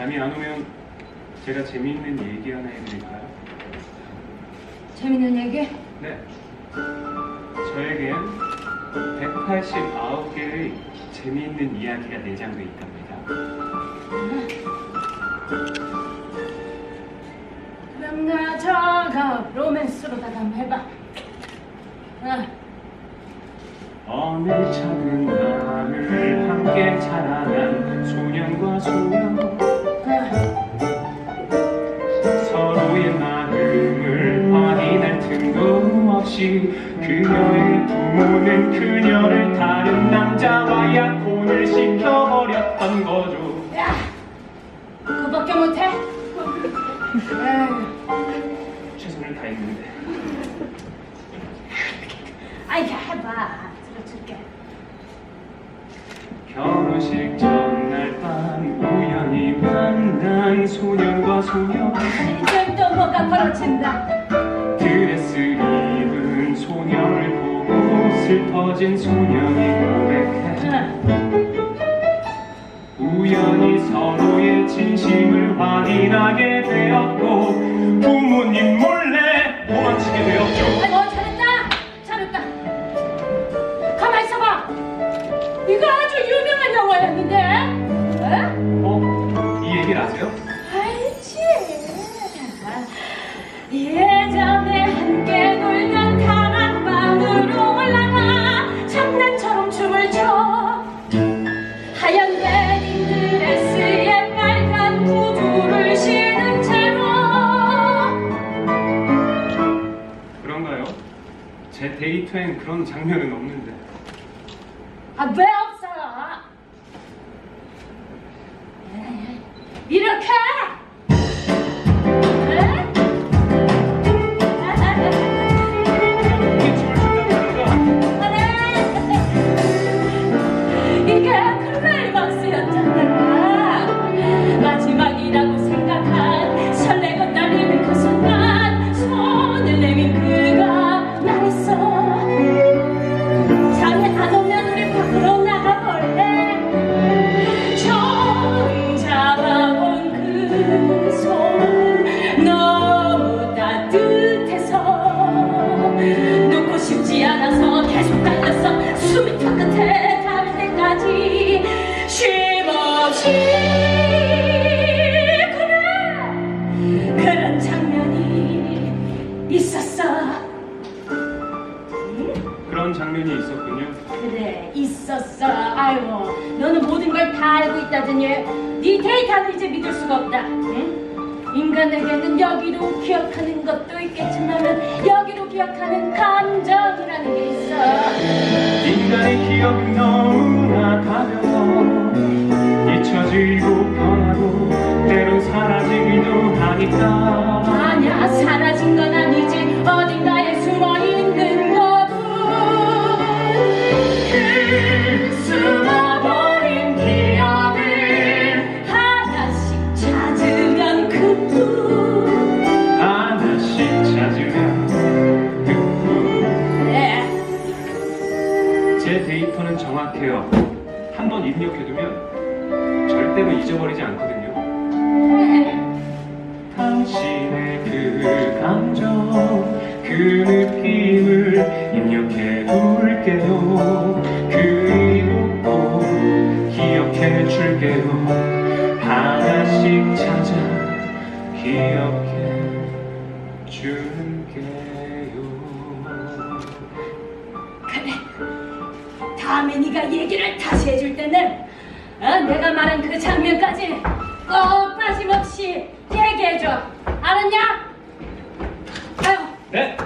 잠이 안 오면 제가 재미있는 얘기 하나 해드릴까요? 재밌는 얘기? 네. 저에겐 189개의 재미있는 이야기가 내장돼 있답니다. 그럼 나 저거 로맨스로다가 한번 해봐. 어, 어느 작은 마을 함께 자라난 소년과 소녀 없이 그녀의 부모는 그녀를 다른 남자와 약혼을 시켜버렸던 거죠 야, 그밖에 못해? 최선을 다했는데 아이 해봐. 들어줄게. 결혼식 전날 밤 우연히 만난 소년과 소녀 이제 또 뭐가 벌어진다. 드레스 슬퍼진 소년이 고백해 응. 우연히 서로의 진심을 확인하게 되었고 부모님 몰래 도망치게 되었죠 아이고 잘했다. 잘했다. 가만 있어봐. 이거 아주 유명한 영화였는데. 에? 어? 이 얘기를 아세요? 알지. 예 제 데이트엔 그런 장면은 없는데. 아 왜 없어요? 에이, 이렇게 끝에 닿을 때까지 쉼 없이 그래 그런 장면이 있었어 응? 그런 장면이 있었군요 그래 있었어 아이고 너는 모든 걸 다 알고 있다더니 네 데이터는 이제 믿을 수가 없다 응? 인간에게는 여기로 기억하는 것도 있겠지만 여기로 기억하는 기억은 너무나 가벼워. 잊혀지고 변하고 때론 사라지기도 하니까. 아니야 사라진 건 아니지 데이터는 정확해요. 한번 입력해두면 절대로 잊어버리지 않거든요. 당신의 그 감정 그 느낌을 입력해 둘게요. 그리고 기억해 줄게요. 하나씩 찾아 기억해 줄게요 다음에 네가 얘기를 다시 해줄 때는 어, 내가 말한 그 장면까지 꼭 빠짐없이 얘기해줘. 알았냐? 아유, 네